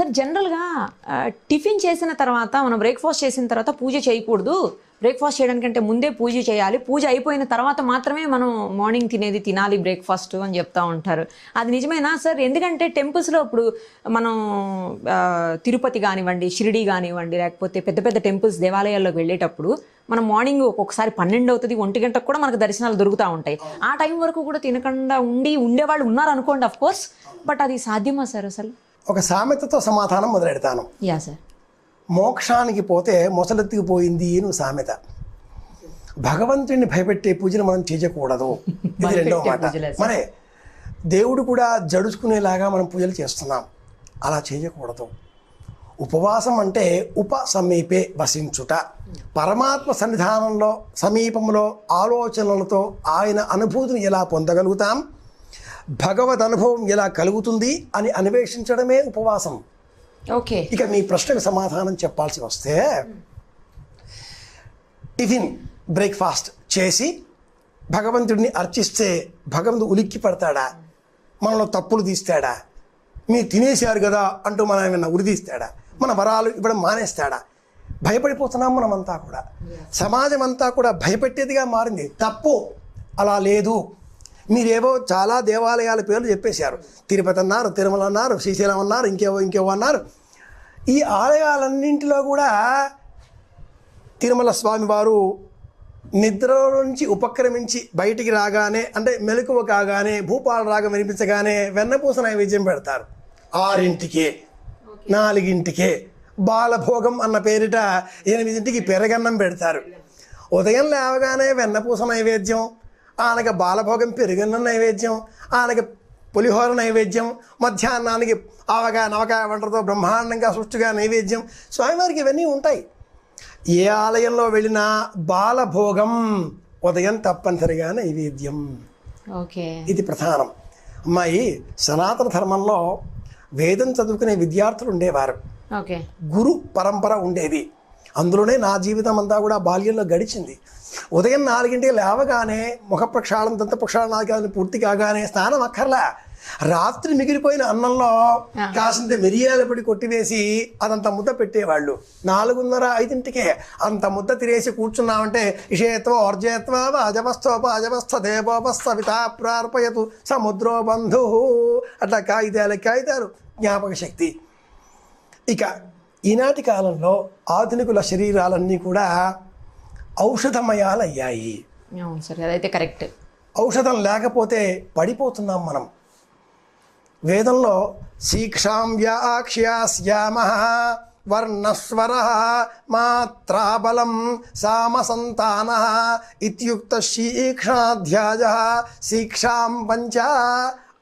Sir జనరల్గా tiffin చేసిన తర్వాత మనం బ్రేక్ఫాస్ట్ చేసిన తర్వాత పూజ చేయకూడదు. బ్రేక్ఫాస్ట్ చేయడానికంటే ముందే పూజ చేయాలి. పూజ అయిపోయిన తర్వాత మాత్రమే మనం మార్నింగ్ తినేది తినాలి బ్రేక్ఫాస్ట్ అని చెప్తా ఉంటారు. అది నిజమేనా సార్? ఎందుకంటే టెంపుల్స్లో ఇప్పుడు మనం తిరుపతి కానివ్వండి షిరిడి కానివ్వండి లేకపోతే పెద్ద పెద్ద టెంపుల్స్ దేవాలయాల్లోకి వెళ్ళేటప్పుడు మనం మార్నింగ్ ఒక్కొక్కసారి పన్నెండు అవుతుంది ఒంటి గంటకు కూడా మనకు దర్శనాలు దొరుకుతూ ఉంటాయి. ఆ టైం వరకు కూడా తినకుండా ఉండి ఉండేవాళ్ళు ఉన్నారు అనుకోండి అఫ్ కోర్స్ బట్ అది సాధ్యమా సార్ అసలు? ఒక సామెతతో సమాధానం మొదలెడతాను. మోక్షానికి పోతే మొసలెత్తికి పోయింది నువ్వు సామెత. భగవంతుడిని భయపెట్టే పూజలు మనం చేయకూడదు. ఇది రెండో మాట. మరే దేవుడు కూడా జడుచుకునేలాగా మనం పూజలు చేస్తున్నాం. అలా చేయకూడదు. ఉపవాసం అంటే ఉప సమీపే వసించుట. పరమాత్మ సన్నిధానంలో సమీపంలో ఆలోచనలతో ఆయన అనుభూతిని ఎలా పొందగలుగుతాం? భగవద్ అనుభవం ఎలా కలుగుతుంది అని అన్వేషించడమే ఉపవాసం. ఓకే. ఇక మీ ప్రశ్నకు సమాధానం చెప్పాల్సి వస్తే టిఫిన్ బ్రేక్ఫాస్ట్ చేసి భగవంతుడిని అర్చిస్తే భగవంతుడు ఉలిక్కి పడతాడా? మనలో తప్పులు తీస్తాడా? మీరు తినేశారు కదా అంటూ మనం ఏమైనా ఉరిదీస్తాడా మన వరాలు ఇవ్వడం మానేస్తాడా? భయపడిపోతున్నాం మనమంతా కూడా. సమాజం అంతా కూడా భయపెట్టేదిగా మారింది. తప్పు అలా లేదు. మీరేవో చాలా దేవాలయాల పేర్లు చెప్పేశారు. తిరుపతి అన్నారు తిరుమల అన్నారు శ్రీశైలం అన్నారు ఇంకేవో ఇంకేవో అన్నారు. ఈ ఆలయాలన్నింటిలో కూడా తిరుమల స్వామి వారు నిద్ర నుంచి ఉపక్రమించి బయటికి రాగానే అంటే మెలకువ కాగానే భూపాల రాగం వినిపించగానే వెన్నపూస నైవేద్యం పెడతారు. ఆరింటికే నాలుగింటికే బాలభోగం అన్న పేరిట ఎనిమిదింటికి పెరగన్నం పెడతారు. ఉదయం లేవగానే వెన్నపూస నైవేద్యం ఆనక బాలభోగం పెరుగన్నం నైవేద్యం ఆనక పులిహోర నైవేద్యం మధ్యాహ్నానికి ఆవగా నవకాయ వంటతో బ్రహ్మాండంగా సుష్టిగా నైవేద్యం. స్వామివారికి ఇవన్నీ ఉంటాయి. ఏ ఆలయంలో వెళ్ళినా బాలభోగం ఉదయం తప్పనిసరిగా నైవేద్యం. ఓకే. ఇది ప్రధానం. అమ్మాయి సనాతన ధర్మంలో వేదం చదువుకునే విద్యార్థులు ఉండేవారు. గురు పరంపర ఉండేది. అందులోనే నా జీవితం అంతా కూడా బాల్యంలో గడిచింది. ఉదయం నాలుగింటికి లేవగానే ముఖ ప్రక్షాళన దంత ప్రక్షాళన పూర్తి కాగానే స్నానం అక్కర్లా. రాత్రి మిగిలిపోయిన అన్నంలో కాసింత మిరియాల పొడి కొట్టివేసి అదంత ముద్ద పెట్టేవాళ్ళు. నాలుగున్నర ఐదింటికే అంత ముద్ద తినేసి కూర్చున్నామంటే ఇషేత్వ వర్జేత్వ అజవస్థోప అజవస్థ దేవోపస్థవిత ప్రార్పయతు సముద్రో బంధు. అట్లా కాగితాలు కాగితాలు. జ్ఞాపక శక్తి ఇక ఈనాటి కాలంలో ఆధునికుల శరీరాలన్నీ కూడా ఔషధమయాలయ్యాయి. అవును సార్ అదైతే కరెక్ట్. ఔషధం లేకపోతే పడిపోతున్నాం మనం. వేదంలో శీక్షాం వ్యాక్ష్యాస్యామ వర్ణస్వర మాత్రాబలం సామసంతాన ఇత్యుక్త శీక్షాధ్యాయ శీక్షాం పంచ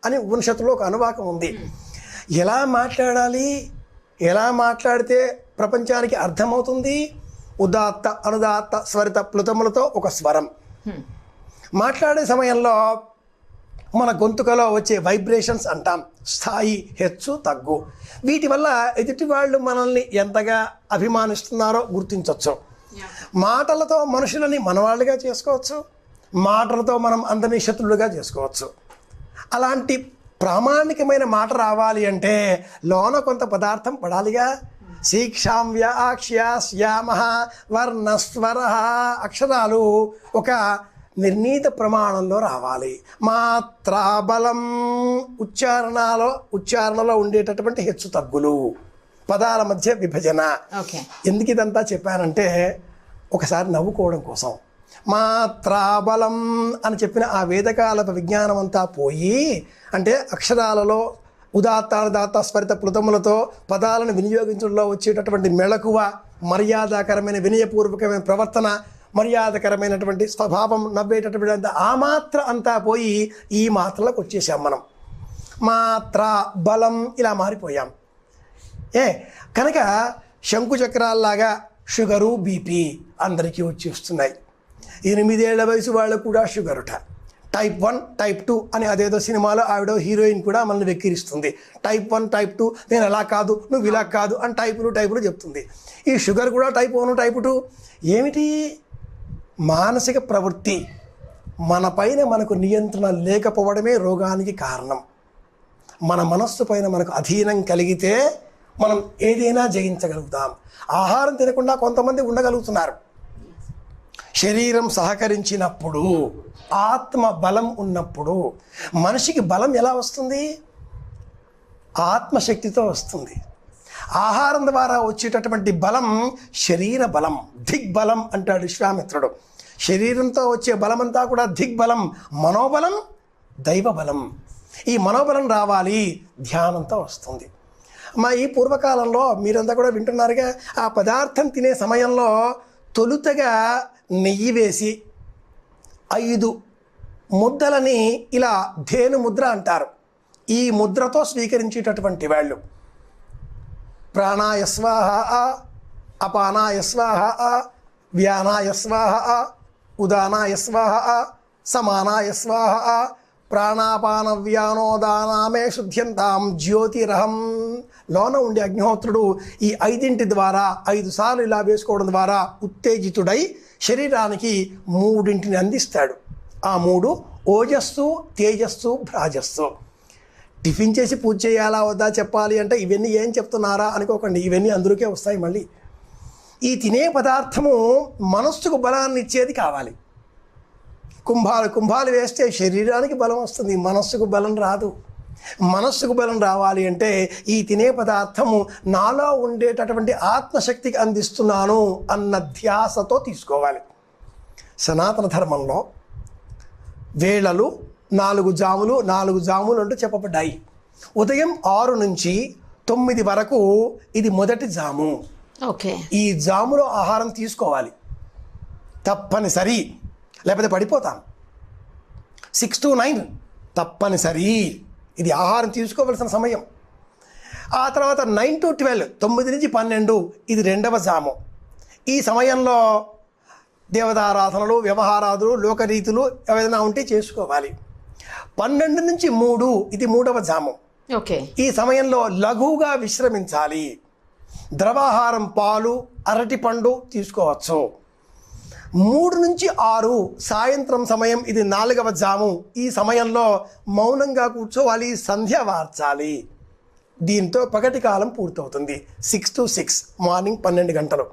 అని ఉపనిషత్తులో ఒక అనువాకం ఉంది. ఎలా మాట్లాడాలి? ఎలా మాట్లాడితే ప్రపంచానికి అర్థమవుతుంది? ఉదాత్త అనుదాత్త స్వరిత ప్లుతములతో ఒక స్వరం. మాట్లాడే సమయంలో మన గొంతుకలో వచ్చే వైబ్రేషన్స్ అంటాం. స్థాయి హెచ్చు తగ్గు. వీటి వల్ల ఎదుటి వాళ్ళు మనల్ని ఎంతగా అభిమానిస్తున్నారో గుర్తించవచ్చు మాటలతో మనుషులని మనవాళ్ళుగా చేసుకోవచ్చు. మాటలతో మనం అందరినీ శత్రులుగా చేసుకోవచ్చు. అలాంటి ప్రామాణికమైన మాట రావాలి అంటే లోన కొంత పదార్థం పడాలిగా. శీక్షాం వ్యాక్ష్య శ్యామ వర్ణస్వర అక్షరాలు ఒక నిర్ణీత ప్రమాణంలో రావాలి. మాత్రాబలం ఉచ్చారణలో ఉచ్చారణలో ఉండేటటువంటి హెచ్చు తగ్గులు పదాల మధ్య విభజన. ఓకే. ఎందుకు ఇదంతా చెప్పానంటే ఒకసారి నవ్వుకోవడం కోసం. మాత్రాబలం అని చెప్పిన ఆ వేదకాలప విజ్ఞానం అంతా పోయి అంటే అక్షరాలలో ఉదాత్తానుదాత్త స్వరిత ప్లుతములతో పదాలను వినియోగించడంలో వచ్చేటటువంటి మెళకువ మర్యాదకరమైన వినయపూర్వకమైన ప్రవర్తన మర్యాదకరమైనటువంటి స్వభావం నవ్వేటటువంటి ఆ మాత్ర అంతా పోయి ఈ మాత్రలకు వచ్చేసాం మనం. మాత్ర బలం ఇలా మారిపోయాం. ఏ కనుక శంకు చక్రాల్లాగా షుగరు బీపీ అందరికీ వచ్చేస్తున్నాయి ఎనిమిదేళ్ళ వయసు వాళ్ళకు కూడా షుగరుట టైప్ వన్ టైప్ టూ అని అదేదో సినిమాలో ఆవిడ హీరోయిన్ కూడా మనల్ని వెక్కిరిస్తుంది. టైప్ వన్ టైప్ టూ నేను అలా కాదు నువ్వు ఇలా కాదు అని టైపులు టైపులు చెప్తుంది. ఈ షుగర్ కూడా టైప్ వన్ టైప్ టూ ఏమిటి? మానసిక ప్రవృత్తి మన పైన మనకు నియంత్రణ లేకపోవడమే రోగానికి కారణం. మన మనస్సు పైన మనకు అధీనం కలిగితే మనం ఏదైనా జయించగలుగుతాం. ఆహారం తినకుండా కొంతమంది ఉండగలుగుతున్నారు. శరీరం సహకరించినప్పుడు ఆత్మ బలం ఉన్నప్పుడు మనిషికి బలం ఎలా వస్తుంది? ఆత్మశక్తితో వస్తుంది. ఆహారం ద్వారా వచ్చేటటువంటి బలం శరీర బలం దిగ్బలం అంటాడు విశ్వామిత్రుడు. శరీరంతో వచ్చే బలమంతా కూడా దిగ్బలం మనోబలం దైవ బలం ఈ మనోబలం రావాలి ధ్యానంతో వస్తుంది. మా ఈ పూర్వకాలంలో మీరంతా కూడా వింటున్నారుగా ఆ పదార్థం తినే సమయంలో తొలుతగా నెయ్యి వేసి ఐదు ముద్దలని ఇలా ధేను ముద్ర అంటారు. ఈ ముద్రతో స్వీకరించేటటువంటి వాళ్ళు. ప్రాణాయస్వాహ అపానాయస్వాహ వ్యానాయస్వాహ ఉదానాయస్వాహ సమానాయస్వాహ ప్రాణాపానవ్యానోదానామే ప్రాణాపాన వ్యానోదానామే శుద్ధ్యంతాం జ్యోతిరహం. లోన ఉండే అగ్నిహోత్రుడు ఈ ఐదింటి ద్వారా ఐదు సార్లు ఇలా వేసుకోవడం ద్వారా ఉత్తేజితుడై శరీరానికి మూడింటిని అందిస్తాడు. ఆ మూడు ఓజస్సు తేజస్సు భ్రాజస్సు టిఫిన్ చేసి పూజ చేయాలా వద్దా చెప్పాలి అంటే ఇవన్నీ ఏం చెప్తున్నారా అనుకోకండి. ఇవన్నీ అందరికే వస్తాయి మళ్ళీ. ఈ తినే పదార్థము మనస్సుకు బలాన్ని ఇచ్చేది కావాలి. కుంభాలు కుంభాలు వేస్తే శరీరానికి బలం వస్తుంది మనస్సుకు బలం రాదు. మనస్సుకు బలం రావాలి అంటే ఈ తినే పదార్థము నాలో ఉండేటటువంటి ఆత్మశక్తికి అందిస్తున్నాను అన్న ధ్యాసతో తీసుకోవాలి. సనాతన ధర్మంలో వేళలు నాలుగు జాములు నాలుగు జాములు అంటూ చెప్పబడ్డాయి. ఉదయం ఆరు నుంచి తొమ్మిది వరకు ఇది మొదటి జాము. ఓకే. ఈ జాములో ఆహారం తీసుకోవాలి. తప్పనిసరి. లేకపోతే పడిపోతాం సిక్స్ టు నైన్ తప్పనిసరి. ఇది ఆహారం తీసుకోవలసిన సమయం. ఆ తర్వాత నైన్ టు ట్వెల్వ్ తొమ్మిది నుంచి పన్నెండు ఇది రెండవ జాము. ఈ సమయంలో దేవతారాధనలు వ్యవహారాదులు లోకరీతులు ఏదైనా ఉంటే చేసుకోవాలి. పన్నెండు నుంచి మూడు ఇది మూడవ జాము. ఓకే. ఈ సమయంలో లఘువుగా విశ్రమించాలి. ద్రవాహారం పాలు అరటిపండు తీసుకోవచ్చు. మూడు నుంచి ఆరు సాయంత్రం సమయం ఇది నాలుగవ జాము. ఈ సమయంలో మౌనంగా కూర్చోవాలి సంధ్య వార్చాలి. దీంతో పగటి కాలం పూర్తవుతుంది. సిక్స్ టు సిక్స్ మార్నింగ్ పన్నెండు గంటలు.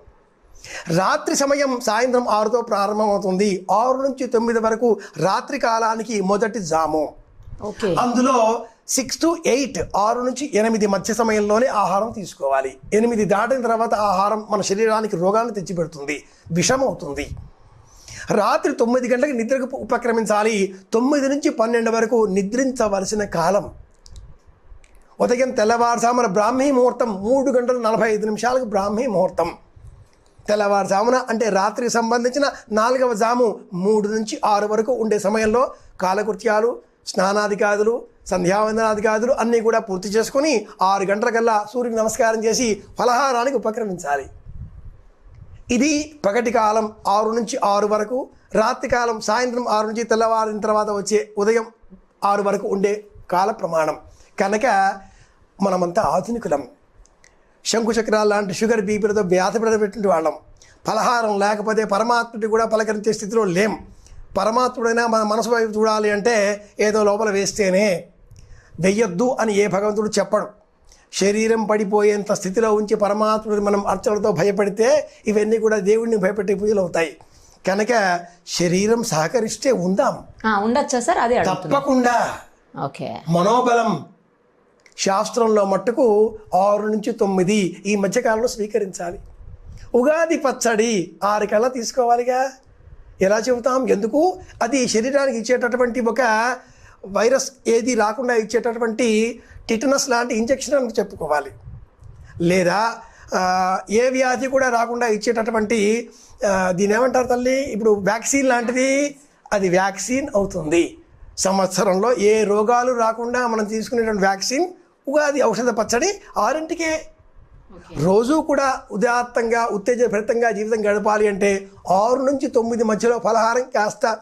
రాత్రి సమయం సాయంత్రం ఆరుతో ప్రారంభమవుతుంది. ఆరు నుంచి తొమ్మిది వరకు రాత్రి కాలానికి మొదటి జాము. ఓకే. అందులో సిక్స్ టు ఎయిట్ ఆరు నుంచి ఎనిమిది మధ్య సమయంలోనే ఆహారం తీసుకోవాలి. ఎనిమిది దాటిన తర్వాత ఆహారం మన శరీరానికి రోగాన్ని తెచ్చిపెడుతుంది. విషమవుతుంది. రాత్రి తొమ్మిది గంటలకు నిద్రకు ఉపక్రమించాలి. తొమ్మిది నుంచి పన్నెండు వరకు నిద్రించవలసిన కాలం. ఉదయం తెల్లవారుజామున బ్రాహ్మీ ముహూర్తం మూడు గంటల నలభై ఐదు నిమిషాలకు బ్రాహ్మీ ముహూర్తం. తెల్లవారుజామున అంటే రాత్రికి సంబంధించిన నాలుగవ జాము మూడు నుంచి ఆరు వరకు ఉండే సమయంలో కాలకృత్యాలు స్నానాదికాదులు సంధ్యావందనాదికాదులు అన్నీ కూడా పూర్తి చేసుకొని ఆరు గంటలకల్లా సూర్యుడికి నమస్కారం చేసి ఫలహారానికి ఉపక్రమించాలి. ఇది పగటి కాలం ఆరు నుంచి ఆరు వరకు రాత్రి కాలం సాయంత్రం ఆరు నుంచి తెల్లవారిన తర్వాత వచ్చే ఉదయం ఆరు వరకు ఉండే కాల ప్రమాణం. కనుక మనమంతా ఆధునికులం. శంకుచక్రాలు లాంటి షుగర్ బీపీలతో వ్యాధి పెట్టిన వాళ్ళం ఫలహారం లేకపోతే పరమాత్ముడి కూడా పలకరించే స్థితిలో లేం. పరమాత్ముడైనా మన మనసు వైపు చూడాలి అంటే ఏదో లోపల వేస్తేనే వెయ్యొద్దు అని ఏ భగవంతుడు చెప్పడు. శరీరం పడిపోయేంత స్థితిలో ఉంచి పరమాత్ముడిని మనం అర్చనలతో భయపడితే ఇవన్నీ కూడా దేవుడిని భయపెట్టే పూజలు అవుతాయి. కనుక శరీరం సహకరిస్తే ఉందాం. ఉండొచ్చా సార్? అదే తప్పకుండా. ఓకే. మనోబలం శాస్త్రంలో మట్టుకు ఆరు నుంచి తొమ్మిది ఈ మధ్యకాలంలో స్వీకరించాలి. ఉగాది పచ్చడి ఆరు కల్లా తీసుకోవాలిగా. ఎలా చెబుతాం? ఎందుకు? అది శరీరానికి ఇచ్చేటటువంటి ఒక వైరస్ ఏది రాకుండా ఇచ్చేటటువంటి టిటనస్ లాంటి ఇంజెక్షన్ అని చెప్పుకోవాలి. లేదా ఏ వ్యాధి కూడా రాకుండా ఇచ్చేటటువంటి దీని ఏమంటారు తల్లి? ఇప్పుడు వ్యాక్సిన్ లాంటిది అది వ్యాక్సిన్ అవుతుంది. సంవత్సరంలో ఏ రోగాలు రాకుండా మనం తీసుకునేటువంటి వ్యాక్సిన్ ఉగాది ఔషధ పచ్చడి ఆరింటికే రోజు కూడా ఉదాత్తంగా ఉత్తేజభరితంగా జీవితం గడపాలి అంటే ఆరు నుంచి తొమ్మిది మధ్యలో ఫలహారం కాస్త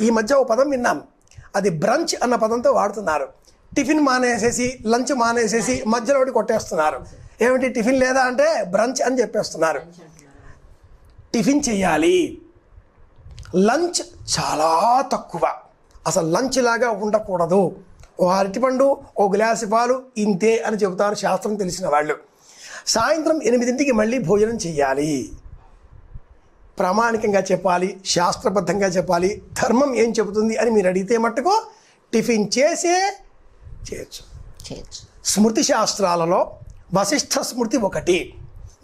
ఈ మధ్య ఒక పదం విన్నాం. అది బ్రంచ్ అన్న పదంతో వాడుతున్నారు. టిఫిన్ మానేసేసి లంచ్ మానేసేసి మధ్యలో ఒకటి కొట్టేస్తున్నారు. ఏమిటి టిఫిన్ లేదా అంటే బ్రంచ్ అని చెప్పేస్తున్నారు. టిఫిన్ చేయాలి. లంచ్ చాలా తక్కువ. అసలు లంచ్ లాగా ఉండకూడదు. ఓ అరటిపండు ఓ గ్లాసు పాలు ఇంతే అని చెబుతారు శాస్త్రం తెలిసిన వాళ్ళు. సాయంత్రం ఎనిమిదింటికి మళ్ళీ భోజనం చేయాలి. ప్రామాణికంగా చెప్పాలి శాస్త్రబద్ధంగా చెప్పాలి ధర్మం ఏం చెబుతుంది అని మీరు అడిగితే మట్టుకు టిఫిన్ చేసే చేయొచ్చు. చేయొచ్చు. స్మృతి శాస్త్రాలలో వశిష్ఠ స్మృతి ఒకటి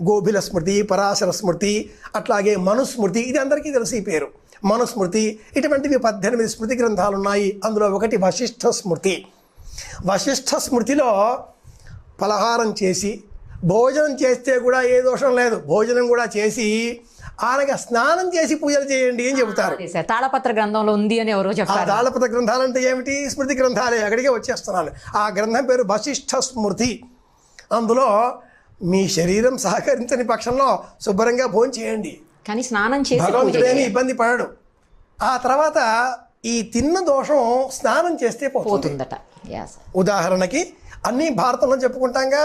గోభిల స్మృతి పరాశర స్మృతి అట్లాగే మనుస్మృతి ఇది అందరికీ తెలిసి పేరు. మనుస్మృతి ఇటువంటివి పద్దెనిమిది స్మృతి గ్రంథాలు ఉన్నాయి అందులో ఒకటి వశిష్ఠ స్మృతి. వశిష్ఠ స్మృతిలో పలహారం చేసి భోజనం చేస్తే కూడా ఏ దోషం లేదు. భోజనం కూడా చేసి ఆనగా స్నానం చేసి పూజలు చేయండి అని చెబుతారు. తాళపత్ర గ్రంథంలో ఉంది అని ఎవరో ఆ చెప్పారు. దాళపత్ర గ్రంథాలంటే ఏమిటి? స్మృతి గ్రంథాలే. అక్కడికే వచ్చేస్తున్నాను. ఆ గ్రంథం పేరు వశిష్ఠ స్మృతి. అందులో మీ శరీరం సహకరించని పక్షంలో శుభ్రంగా భోజనం చేయండి. కానీ స్నానం చేసి భగవంతుడేమి. ఇబ్బంది పడడు. ఆ తర్వాత ఈ తిన్న దోషం స్నానం చేస్తే పోతుంది. పోతుందట. ఉదాహరణకి అన్నీ భారతంలో చెప్పుకుంటాంగా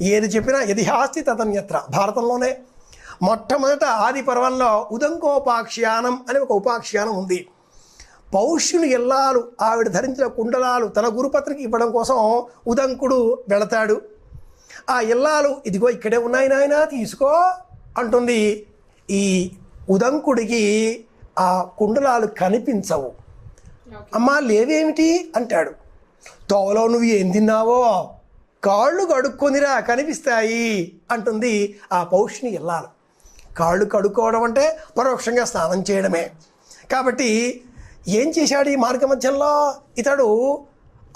ఏది చెప్పినా యదిహాస్తి తదన్యత్ర. భారతంలోనే మొట్టమొదట ఆది పర్వంలో ఉదంకోపాఖ్యానం అని ఒక ఉపాఖ్యానం ఉంది. పౌష్యుని ఎల్లాలు ఆవిడ ధరించిన కుండలాలు తన గురుపత్రికి ఇవ్వడం కోసం ఉదంకుడు వెళతాడు. ఆ ఎల్లాలు ఇదిగో ఇక్కడే ఉన్నాయి నాయనా తీసుకో అంటుంది. ఈ ఉదంకుడికి ఆ కుండలాలు కనిపించవు. అమ్మా లేవేమిటి? అంటాడు. తోవలో నువ్వు ఏం తిన్నావో? కాళ్ళు కడుక్కొనిరా కనిపిస్తాయి అంటుంది ఆ పౌష్ణి ఇల్లాలు కాళ్ళు కడుక్కోవడం అంటే పరోక్షంగా స్నానం చేయడమే. కాబట్టి ఏం చేశాడు ఈ మార్గ మధ్యంలో ఇతడు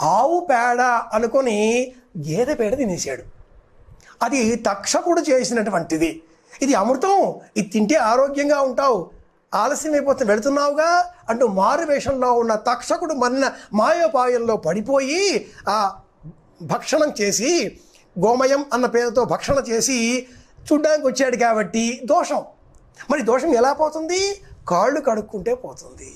ఆవు పేడ అనుకొని గేదె పేడ తినేశాడు. అది తక్షకుడు చేసినటువంటిది. ఇది అమృతం. ఇది తింటే ఆరోగ్యంగా ఉంటావు. ఆలస్యం అయిపోతే వెళుతున్నావుగా అంటూ మారు వేషంలో ఉన్న తక్షకుడు మన్న మాయోపాయంలో పడిపోయి ఆ భక్షణం చేసి గోమయం అన్న పేరుతో భక్షణ చేసి చూడ్డానికి వచ్చాడు కాబట్టి దోషం. మరి దోషం ఎలా పోతుంది? కాళ్ళు కడుక్కుంటే పోతుంది.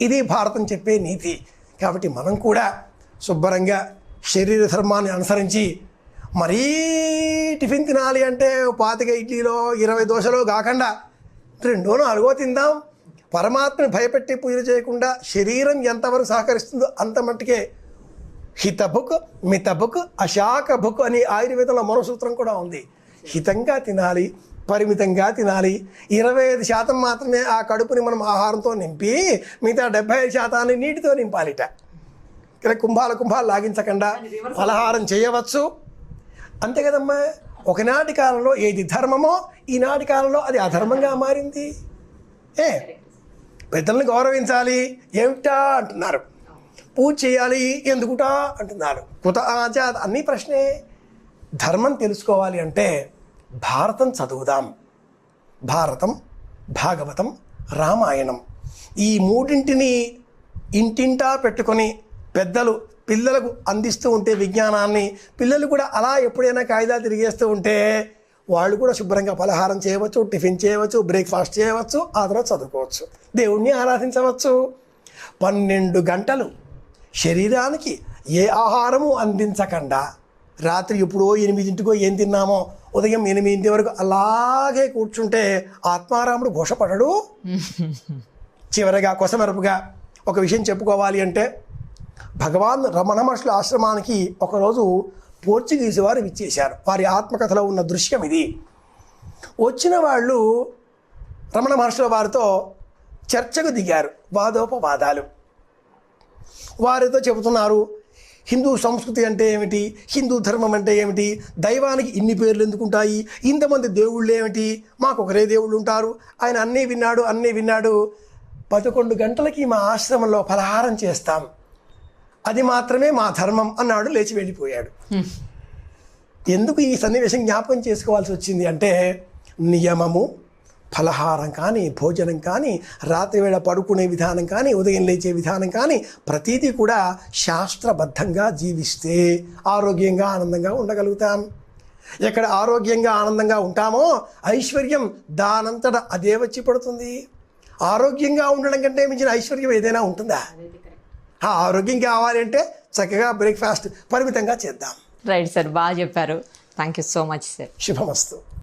ఇది భారతం చెప్పే నీతి. కాబట్టి మనం కూడా శుభ్రంగా శరీర ధర్మాన్ని అనుసరించి మరీ టిఫిన్ తినాలి అంటే పాతిక ఇడ్లీలో ఇరవై దోశలో కాకుండా రెండో నాలుగో తిందాం. పరమాత్మని భయపెట్టి పూజ చేయకుండా శరీరం ఎంతవరకు సహకరిస్తుందో అంత మట్టుకే హితభుక్ మితభుక్ అశాక భుక్ అని ఆయుర్వేదంలో మరో సూత్రం కూడా ఉంది. హితంగా తినాలి పరిమితంగా తినాలి. ఇరవై ఐదు శాతం మాత్రమే ఆ కడుపుని మనం ఆహారంతో నింపి మిగతా డెబ్బై ఐదు శాతాన్ని నీటితో నింపాలిట. ఇక్కడ కుంభాల కుంభాలు లాగించకుండా ఫలహారం చేయవచ్చు. అంతే కదమ్మా ఒకనాటి కాలంలో ఏది ధర్మమో ఈనాటి కాలంలో అది అధర్మంగా మారింది. ఏ? పెద్దల్ని గౌరవించాలి. ఏమిటా అంటున్నారు? పూజ చేయాలి ఎందుకుటా అంటున్నారు. కుత ఆచార అన్ని ప్రశ్నే ధర్మం తెలుసుకోవాలి అంటే భారతం చదువుదాం. భారతం భాగవతం రామాయణం ఈ మూడింటిని ఇంటింటా పెట్టుకొని పెద్దలు పిల్లలకు అందిస్తూ ఉంటే విజ్ఞానాన్ని పిల్లలు కూడా అలా ఎప్పుడైనా కాగితాలు తిరిగేస్తూ ఉంటే వాళ్ళు కూడా శుభ్రంగా పలహారం చేయవచ్చు టిఫిన్ చేయవచ్చు బ్రేక్ఫాస్ట్ చేయవచ్చు ఆ తర్వాత చదువుకోవచ్చు. దేవుణ్ణి ఆరాధించవచ్చు. పన్నెండు గంటలు శరీరానికి ఏ ఆహారము అందించకుండా రాత్రి ఎప్పుడో ఎనిమిదింటికో ఏం తిన్నామో ఉదయం ఎనిమిదింటి వరకు అలాగే కూర్చుంటే ఆత్మారాముడు ఘోషపడడు. చివరగా కొసమెరుపుగా ఒక విషయం చెప్పుకోవాలి అంటే భగవాన్ రమణ మహర్షుల ఆశ్రమానికి ఒకరోజు పోర్చుగీసు వారు విచ్చేశారు. వారి ఆత్మకథలో ఉన్న దృశ్యం ఇది. వచ్చిన వాళ్ళు రమణ మహర్షుల వారితో చర్చకు దిగారు. వాదోపవాదాలు. వారితో చెబుతున్నారు. హిందూ సంస్కృతి అంటే ఏమిటి? హిందూ ధర్మం అంటే ఏమిటి? దైవానికి ఇన్ని పేర్లు ఎందుకుంటాయి? ఇంతమంది దేవుళ్ళు ఏమిటి? మాకు ఒకరే దేవుళ్ళు ఉంటారు. ఆయన అన్నీ విన్నాడు అన్నీ విన్నాడు. పదకొండు గంటలకి మా ఆశ్రమంలో ఫలహారం చేస్తాం. అది మాత్రమే మా ధర్మం అన్నాడు లేచి వెళ్ళిపోయాడు. ఎందుకు ఈ సన్నివేశం జ్ఞాపకం చేసుకోవాల్సి వచ్చింది అంటే నియమము ఫలహారం కానీ భోజనం కానీ రాత్రి వేళ పడుకునే విధానం కానీ ఉదయం లేచే విధానం కానీ ప్రతిదీ కూడా శాస్త్రబద్ధంగా జీవిస్తే ఆరోగ్యంగా ఆనందంగా ఉండగలుగుతాం. ఎక్కడ ఆరోగ్యంగా ఆనందంగా ఉంటామో ఐశ్వర్యం దానంతట అదే వచ్చి పడుతుంది. ఆరోగ్యంగా ఉండడం కంటే మించిన ఐశ్వర్యం ఏదైనా ఉంటుందా? ఆ ఆరోగ్యం కావాలి అంటే చక్కగా బ్రేక్ఫాస్ట్ పరిమితంగా చేద్దాం. రైట్ సార్ బాగా చెప్పారు. Thank you so much sir. Subhamastu.